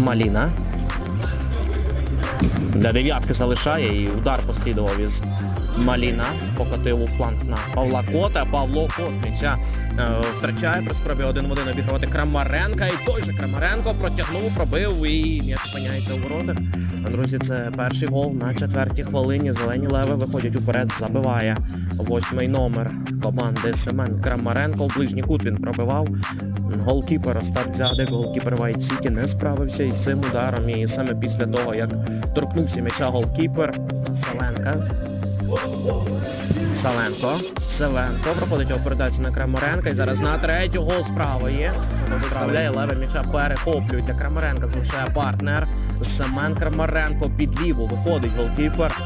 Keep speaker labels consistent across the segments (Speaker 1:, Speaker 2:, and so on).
Speaker 1: Маліна. Для дев'ятки залишає і удар послідував із Маліна. Покотив у фланг на Павла Кота. Павло Кот м'яча е, втрачає при спробі один в один обігрувати Крамаренка. І той же Крамаренко протягнув, пробив і м'яч опиняється у воротах. Друзі, це перший гол на четвертій хвилині. Зелені леви виходять уперед. Забиває восьмий номер команди Семен Крамаренко. В ближній кут він пробивав. Голкіпер Остап Дзядик, голкіпер Вайт Сіті не справився із цим ударом. І саме після того, як торкнувся м'яча голкіпер Селенка. Саленко. Селенко проходить його передачу на Крамаренка. І зараз на третю гол справа є. Заставляє леве м'яча перехоплюють. Крамаренка залишає партнер. Семен Крамаренко під ліву виходить голкіпер.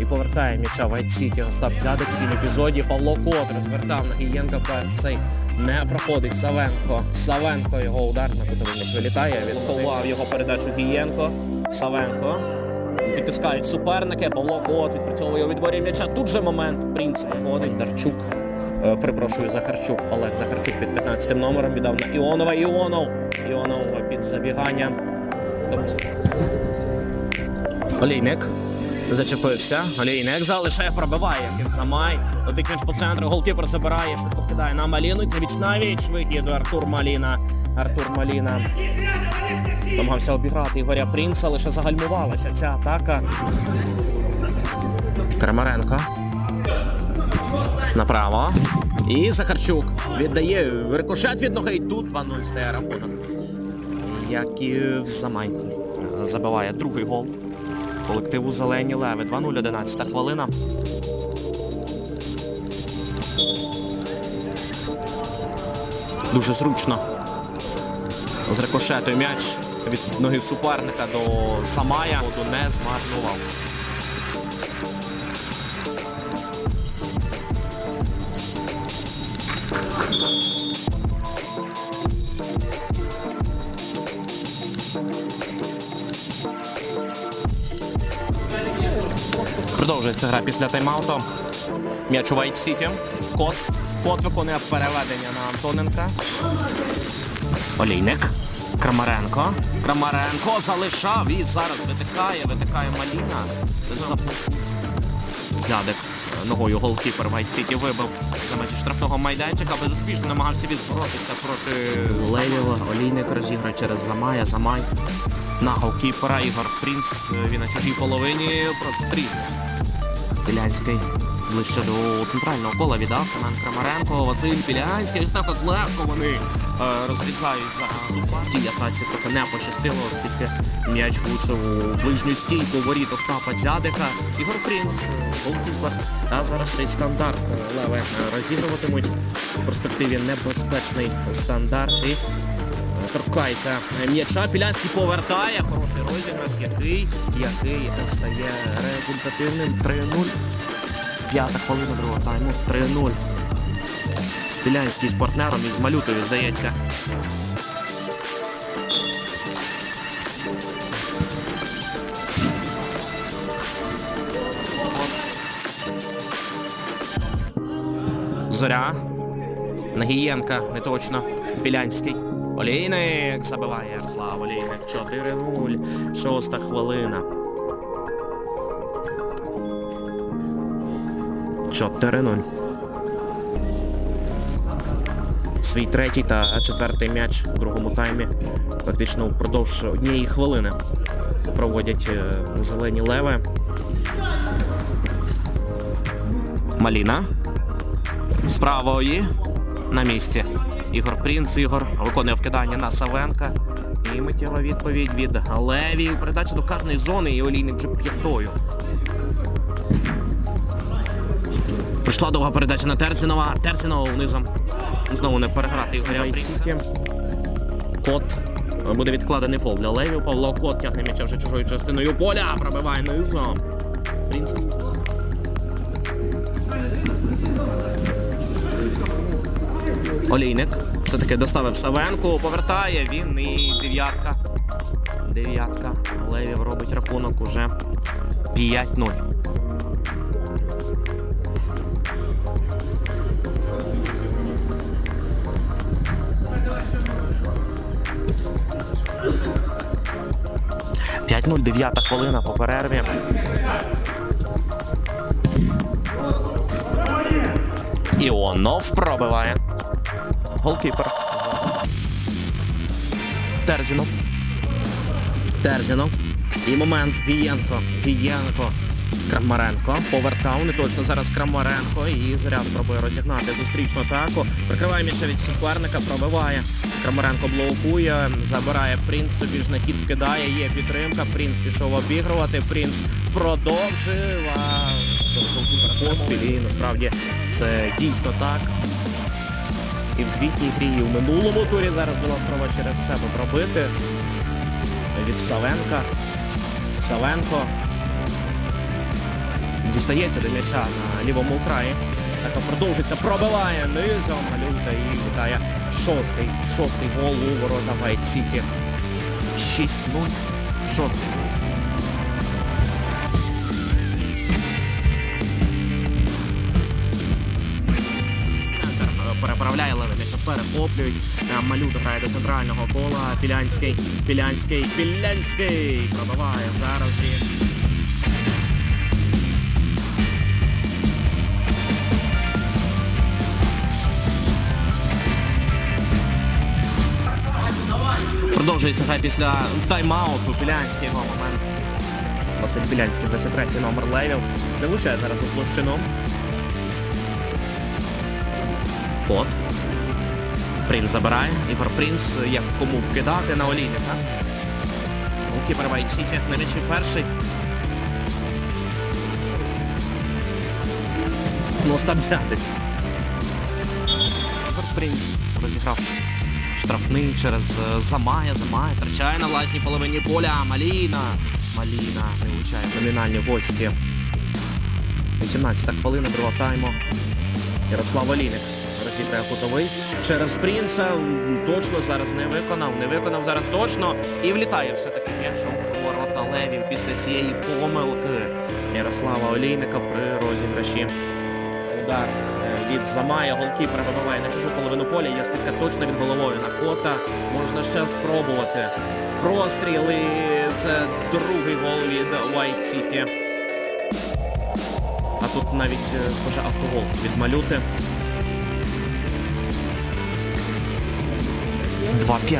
Speaker 1: І повертає м'яча Вайт Сіті. Остап Дзядик в цім епізоді. Павло Кот розвертав на Гієнка без цей не проходить Савенко. Савенко його удар на кутовий вилітає. Відховав його передачу Гієнко. Савенко. Підтискають суперники. Павло Кот відпрацьовує у відборі м'яча. Тут же момент. Принц виходить. Дарчук. Е, Перепрошую, Захарчук. Олег Захарчук під 15 номером віддав на Іонова. Іонов. Іонов під забігання. Олійник. Зачепився. Олійник залишає, пробиває. Кінсамай. Летить м'яч по центру. Голкіпер забирає. Швидко вкидає на Маліну. Це віч на віч. Вихід Артур Маліна. Артур Маліна. Намагався обіграти Ігоря Принца, лише загальмувалася ця атака. Крамаренко. Направо. І Захарчук віддає рикошет від ноги. І тут 2-0 стає рахунок. Як і в забиває другий гол. Колективу Зелені Леви. 2-0, 11 хвилина. Дуже зручно. З рикошетою м'яч від ноги суперника до Самая. Воду не змарнував. Продовжується гра після тайм-ауту. М'яч у Вайт Сіті. Кот. Кот виконує переведення на Антоненка. Олійник. Крамаренко. Крамаренко залишав і зараз витикає, витикає Маліна. За... Дядик ногою голкіпер Вайт Сіті вибив за межі штрафного майданчика, безуспішно намагався відборотися проти Левіва. Олійник розіграє через Замая. Замай на голкіпера. Ігор Принц. Він на чужій половині простріл. Білянський ближче до центрального кола віддав Семен Крамаренко, Василь Білянський. От легко вони е, розрізають зараз супер. Тій атаці трохи не пощастило, оскільки м'яч влучив у ближню стійку воріт Остапа Дзядика. Ігор Принц, голкіпер. Та зараз ще й стандарт е, леви е, розігруватимуть. В перспективі небезпечний стандарт. І е, торкається м'яча. Пілянський повертає. Хороший розіграш, який, який стає результативним 3-0. П'ята хвилина другого тайму. 3-0. Білянський з партнером із Малютою, здається. Зоря. Нагієнка, не точно. Білянський. Олійник забиває Ярослав Олійник. 4-0. Шоста хвилина. 4-0. Свій третій та четвертий м'яч у другому таймі. Фактично впродовж однієї хвилини проводять е, зелені леви. Маліна. З на місці. Ігор Принц, Ігор виконує вкидання на Савенка. І миттєва відповідь від Леві. Передача до карної зони і олійник вже п'ятою. Прийшла довга передача на Терцінова. Терцінова низом. Знову не переграти Ігоря Сіті. Кот. Буде відкладений фол для Левів. Павло Кот тягне м'яча вже чужою частиною поля. Пробиває низом. Принц. Олійник. Все-таки доставив Савенку. Повертає він і дев'ятка. Дев'ятка. Левів робить рахунок уже 5-0. 5-0, 9 хвилина по перерві. Іонов пробиває. Голкіпер. Терзінов. Терзінов. І момент Гієнко. Гієнко. Крамаренко. Повертав. Не точно зараз Крамаренко. І заряд спробує розігнати зустрічну атаку. Прикриває м'яча від суперника, пробиває. Крамаренко блокує, забирає Принц, собі ж на хід вкидає, є підтримка. Принц пішов обігрувати. Принц продовжив. А поспіль. І насправді це дійсно так. І в звітній грі, і в минулому турі зараз була спроба через себе пробити. Від Савенка. Савенко. Дістається до м'яча на лівому краї. Так продовжиться, пробиває низом Малюта і вітає шостий, шостий гол у ворота Вайт Сіті. 6-0. Шостий. Центр е, переправляє леве м'яча, перехоплюють. Е, Малют грає до центрального кола. Пілянський, Пілянський, Пілянський пробиває зараз він. Продовжується гра після тайм-ауту. Пілянський його момент. Василь Пілянський, 23 номер левів. Не влучає зараз у площину. Кот. Принц забирає. Ігор Принц, як кому вкидати на олійника. Голкіпер Вайт Сіті на м'ячі перший. Ну, Остап Дзядик. Принц розіграв штрафний через е, Замая. Замая втрачає на власній половині поля. Маліна. Маліна не влучає номінальні гості. 18 хвилина другого тайму. Ярослав Олійник розіграє кутовий через Принца. Точно зараз не виконав. Не виконав зараз точно. І влітає все-таки м'ячом ворота Левів після цієї помилки Ярослава Олійника при розіграші. Удар від Замая. Голкіпер вибиває на чужу половину поля. Є скидка точно від головою на кота. Можна ще спробувати. Простріли. Це другий гол від White City. А тут навіть е, схоже автогол від Малюти. 2-5.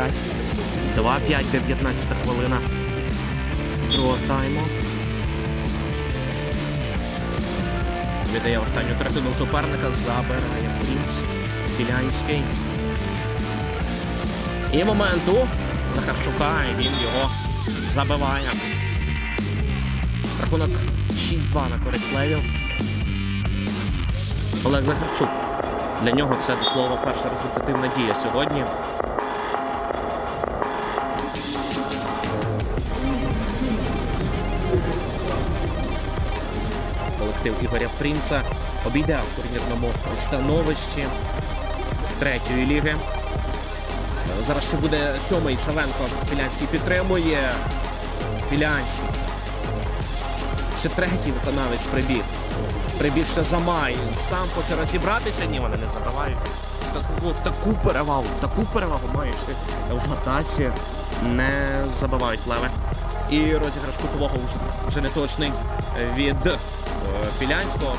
Speaker 1: 2-5, 19 хвилина. Другого тайму. Віддає останню третину суперника, забирає Принц Білянський. І моменту Захарчука, і він його забиває. Рахунок 6-2 на користь Левів. Олег Захарчук. Для нього це до слова перша результативна дія сьогодні. Колектив Ігоря Принца обійде в турнірному становищі третьої ліги. Зараз ще буде сьомий Савенко. Пілянський підтримує. Пілянський. Ще третій виконавець прибіг. Прибіг ще Замай. Сам хоче розібратися. Ні, вони не забивають. Таку, таку перевагу, таку перевагу маєш ти в атаці. Не забивають леве. І розіграш кутового вже, вже не точний від Пілянського.